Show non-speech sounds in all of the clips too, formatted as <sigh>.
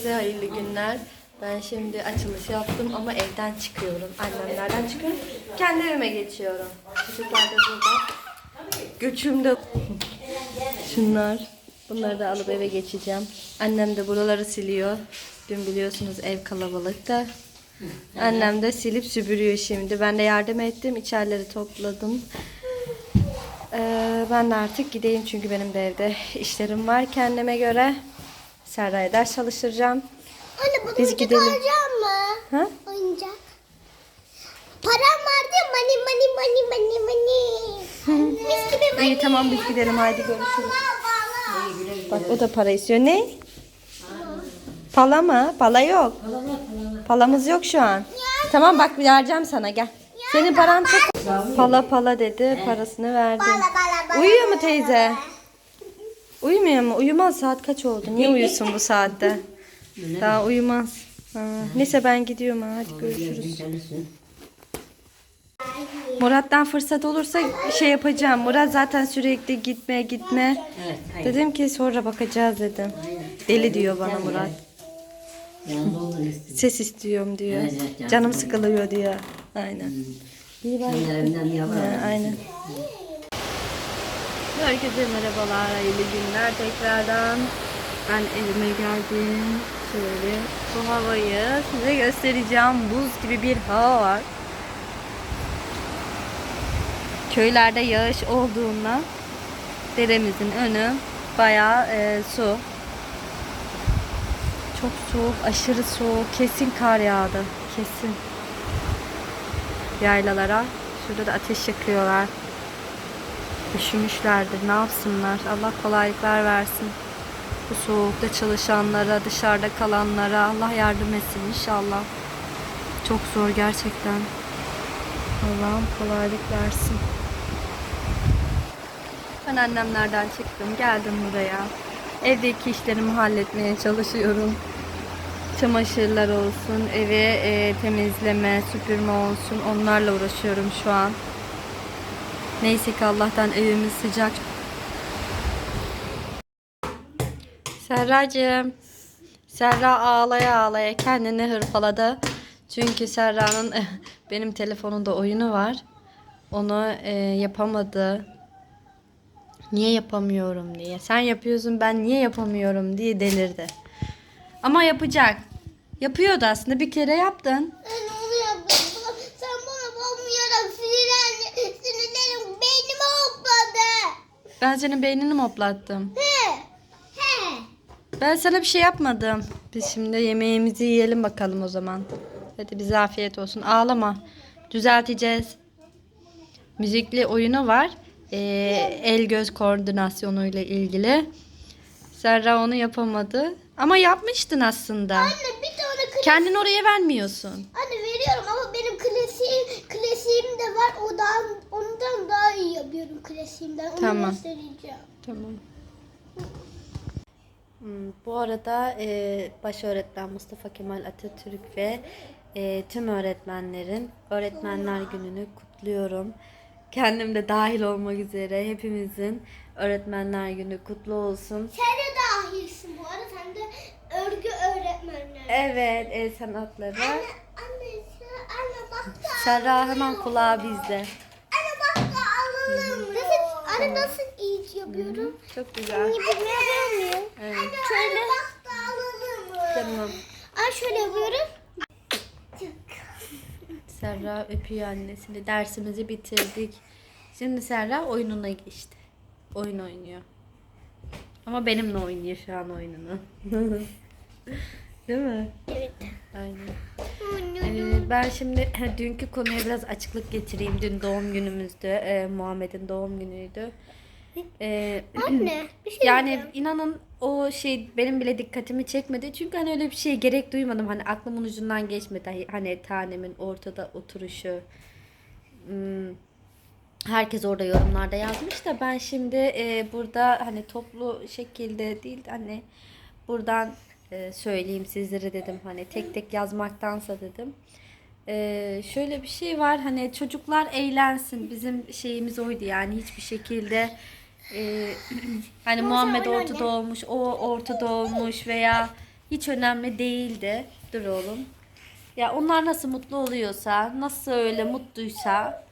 Size hayırlı günler. Ben şimdi açılış yaptım ama evden çıkıyorum. Annemlerden çıkıyorum. Kendi evime geçiyorum. Çocuklar da burada. Göçümde. <laughs> Şunlar. Bunları da alıp eve geçeceğim. Annem de buraları siliyor. Dün biliyorsunuz ev kalabalıkta. Annem de silip süpürüyor şimdi. Ben de yardım ettim. İçerileri topladım. Ee, ben de artık gideyim çünkü benim de evde işlerim var kendime göre. Serra'ya ders çalıştıracağım. Anne bunu Biz gidelim. alacağım mı? Ha? Oyuncak. Param vardı ya mani mani mani mani mani. Mis gibi mani. İyi tamam biz gidelim haydi görüşürüz. Bak o da para istiyor. Ne? Pala mı? Pala yok. Palamız yok şu an. Tamam bak vereceğim sana gel. Senin paran çok. Pala pala dedi. Parasını verdim. Uyuyor mu teyze? Uyumuyor mu? Uyumaz. Saat kaç oldu? Niye uyusun bu saatte? Daha uyumaz. Ha, Neyse ben gidiyorum. ha. Hadi görüşürüz. Murat'tan fırsat olursa şey yapacağım. Murat zaten sürekli gitme gitme. Evet, hayır. Dedim ki sonra bakacağız dedim. Deli diyor bana Murat. Yanında olun istedim. Ses istiyorum diyor. Evet, evet, canım sıkılıyor diyor. Aynen. İyi evinden yavrum. Ha, aynen. Herkese merhabalar, hayırlı günler tekrardan. Ben evime geldim. Şöyle bu havayı size göstereceğim. Buz gibi bir hava var. Köylerde yağış olduğunda deremizin önü bayağı e, su. Çok soğuk, aşırı soğuk. Kesin kar yağdı. Kesin. Yaylalara. Şurada da ateş yakıyorlar. Üşümüşlerdir. Ne yapsınlar? Allah kolaylıklar versin. Bu soğukta çalışanlara, dışarıda kalanlara Allah yardım etsin inşallah. Çok zor gerçekten. Allah'ım kolaylık versin. Ben annemlerden çıktım. Geldim buraya. Evdeki işlerimi halletmeye çalışıyorum. Çamaşırlar olsun, evi e, temizleme, süpürme olsun. Onlarla uğraşıyorum şu an. Neyse ki Allah'tan evimiz sıcak. Serracığım. Serra ağlaya ağlaya kendini hırpaladı. Çünkü Serra'nın benim telefonumda oyunu var. Onu e, yapamadı. Niye yapamıyorum diye. Sen yapıyorsun ben niye yapamıyorum diye delirdi. Ama yapacak. Yapıyordu aslında bir kere yaptın. Ben onu yaptım. Sen bana bakmayarak sinirlendi. Sinirlerim beynime hopladı. Ben senin beynini mi hoplattım? He. He. Ben sana bir şey yapmadım. Biz şimdi yemeğimizi yiyelim bakalım o zaman. Hadi bize afiyet olsun. Ağlama. Düzelteceğiz. Müzikli oyunu var. Ee, el göz koordinasyonuyla ilgili. Serra onu yapamadı. Ama yapmıştın aslında. Anne bir tane klas... Kendini oraya vermiyorsun. Anne veriyorum ama benim klasiğim, klasiğim de var. O daha, ondan daha iyi yapıyorum klasiğimden. Onu Tamam. göstereceğim. Tamam. Hmm, Bu arada e, baş öğretmen Mustafa Kemal Atatürk ve e, tüm öğretmenlerin Öğretmenler Günü'nü kutluyorum. Kendim de dahil olmak üzere hepimizin Öğretmenler Günü kutlu olsun. Sen de dahilsin bu arada. Sen de örgü öğretmenleri. Evet, el sanatları. Anne, anne, anne bak da Serra hemen kulağı bizde. Anne bak da alalım. Nasıl, anne nasıl iyi yapıyorum? Çok güzel. Yapıyor muyum? Evet. Şöyle. Tamam. Ay şöyle yapıyorum. Serra öpüyor annesini. Dersimizi bitirdik. Şimdi Serra oyununa geçti. Oyun oynuyor. Ama benimle oynuyor şu an oyununu. <laughs> Değil mi? Evet. Aynen. Ee, ben şimdi dünkü konuya biraz açıklık getireyim. Dün doğum günümüzdü. Ee, Muhammed'in doğum günüydü. Ee, Anne <clears throat> bir şey yani diyeceğim. inanın o şey benim bile dikkatimi çekmedi. Çünkü hani öyle bir şey gerek duymadım. Hani aklımın ucundan geçmedi. Hani tanemin ortada oturuşu. Hmm, Herkes orada yorumlarda yazmış da ben şimdi e, burada hani toplu şekilde değil de hani buradan e, söyleyeyim sizlere dedim. Hani tek tek yazmaktansa dedim. E, şöyle bir şey var hani çocuklar eğlensin bizim şeyimiz oydu yani hiçbir şekilde e, <clears throat> hani Muhammed ortada olmuş o ortada olmuş veya hiç önemli değildi. Dur oğlum. Ya onlar nasıl mutlu oluyorsa, nasıl öyle mutluysa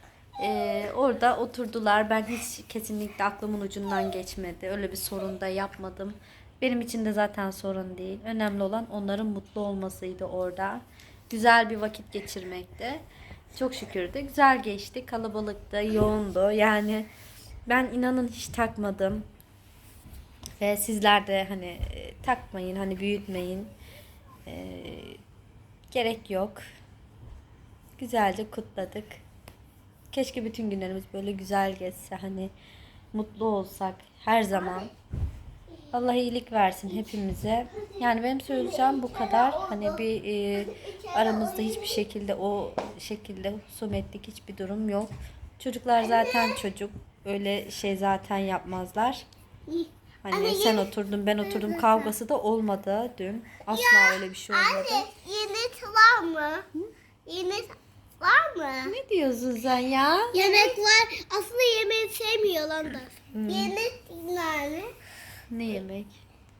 e, orada oturdular. Ben hiç kesinlikle aklımın ucundan geçmedi. Öyle bir sorun da yapmadım. Benim için de zaten sorun değil. Önemli olan onların mutlu olmasıydı orada. Güzel bir vakit geçirmekti. Çok şükür de güzel geçti. Kalabalıktı, yoğundu. Yani ben inanın hiç takmadım. Ve sizler de hani e, takmayın, hani büyütmeyin. E, gerek yok. Güzelce kutladık. Keşke bütün günlerimiz böyle güzel geçse. Hani mutlu olsak her zaman. Allah iyilik versin hepimize. Yani benim söyleyeceğim bu kadar. Hani bir e, aramızda hiçbir şekilde o şekilde husumetlik hiçbir durum yok. Çocuklar zaten çocuk. Öyle şey zaten yapmazlar. Hani sen oturdun ben oturdum kavgası da olmadı dün. Asla öyle bir şey olmadı. Anne yemek var mı? Yemek var mı? Ne diyorsun sen ya? Yemek var. Aslında yemeği sevmiyorlar da. Yemek nerede? Ne yemek?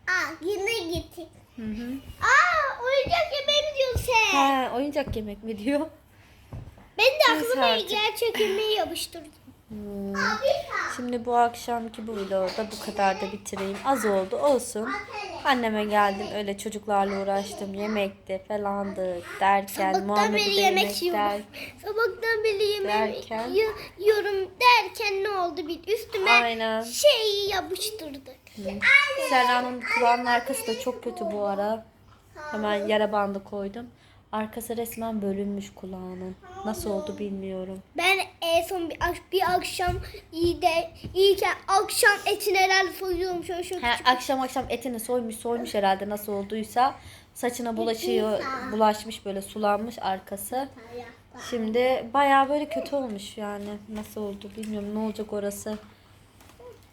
Aa yine gittik. Hı hı. Aa oyuncak yemeği mi diyorsun sen? Ha, oyuncak yemek mi diyor? Ben de Neyse aklıma artık. gerçek yemeği yapıştırdım. Hmm. Şimdi bu akşamki bu vlogu da bu kadar da bitireyim. Az oldu olsun. Anneme geldim öyle çocuklarla uğraştım. Yemekti falandı derken Sabahtan Muhammed'e beri de yemek yemek yiyorum. der. Sabahtan beri yemek Derken? yiyorum derken ne oldu bir üstüme Aynen. şeyi yapıştırdık. Serra'nın kulağının arkası da çok kötü bu ara. Hemen yara bandı koydum. Arkası resmen bölünmüş kulağının. Nasıl oldu bilmiyorum. Ben en son bir, ak- bir akşam iyi de iyiyken akşam etini herhalde soyuyorum şöyle şöyle. Ha, akşam akşam etini soymuş soymuş herhalde nasıl olduysa saçına bulaşıyor bulaşmış böyle sulanmış arkası. Şimdi bayağı böyle kötü olmuş yani nasıl oldu bilmiyorum ne olacak orası.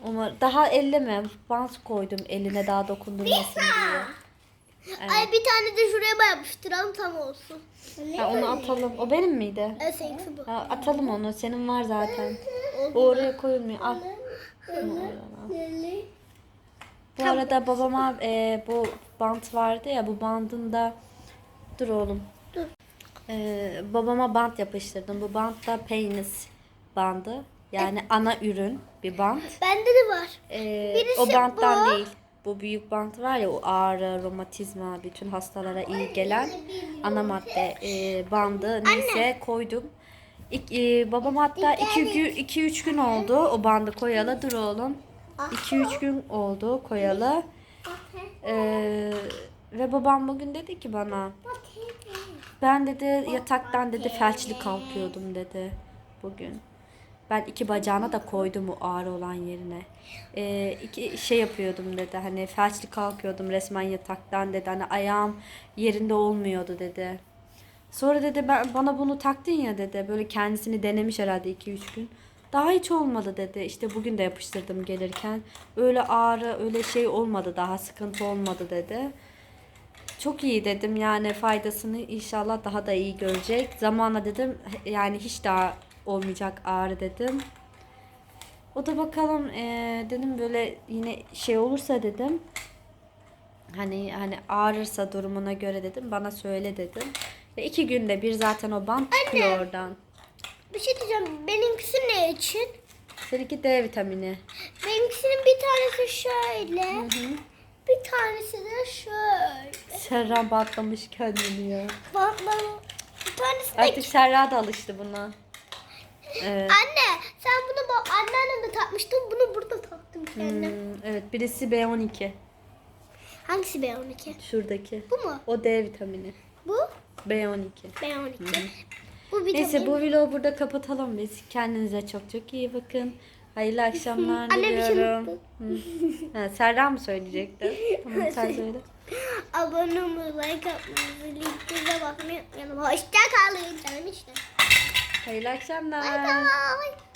Ama daha elleme bant koydum eline daha dokundurmasın diye. Ay bir tane de şuraya yapıştıralım tam olsun. Ha, onu atalım. O benim miydi? Evet seninkisi bu. Ha, atalım onu. Senin var zaten. O oraya koyulmuyor. Al. Bu arada babama e, bu bant vardı ya bu bandın da dur oğlum. Dur. E, babama bant yapıştırdım. Bu bant da penis bandı. Yani ana ürün bir bant. Bende de var. E, Birisi o banttan bu. değil. Bu büyük bant var ya o ağrı, romatizma, bütün hastalara iyi gelen ana madde e, bandı neyse koydum. İk, e, babam hatta 2 3 gün oldu o bandı koyalı. Dur oğlum. 2 3 gün oldu koyalı. E, ve babam bugün dedi ki bana ben dedi yataktan dedi felçli kalkıyordum dedi bugün. Ben iki bacağına da koydum o ağrı olan yerine. Ee, iki şey yapıyordum dedi. Hani felçli kalkıyordum resmen yataktan dedi. Hani ayağım yerinde olmuyordu dedi. Sonra dedi ben bana bunu taktın ya dedi. Böyle kendisini denemiş herhalde 2-3 gün. Daha hiç olmadı dedi. İşte bugün de yapıştırdım gelirken. Öyle ağrı, öyle şey olmadı daha sıkıntı olmadı dedi. Çok iyi dedim yani faydasını inşallah daha da iyi görecek. Zamanla dedim yani hiç daha olmayacak ağrı dedim. O da bakalım eee, dedim böyle yine şey olursa dedim. Hani hani ağrırsa durumuna göre dedim bana söyle dedim. Ve iki günde bir zaten o bant çıkıyor oradan. Bir şey diyeceğim. Benimkisi ne için? Seninki D vitamini. Benimkisinin bir tanesi şöyle. Bir tanesi de şöyle. Serra bantlamış kendini ya. Bantların bir tanesi de... Artık Serra da alıştı buna. Evet. Anne sen bunu bak anneannem de takmıştın. Bunu burada taktım kendime. Hmm, evet birisi B12. Hangisi B12? Şuradaki. Bu mu? O D vitamini. Bu? B12. B12. Bu bir Neyse bu vlogu burada kapatalım biz. Kendinize çok çok iyi bakın. Hayırlı akşamlar Anne, bir şey diliyorum. unuttum. Hı. Ha, Serra mı söyleyecekti? Tamam sen söyle. Abone olmayı, like atmayı, linklerine bakmayı unutmayalım. Hoşça kalın canım işte. Hayırlı akşamlar. Bye bye.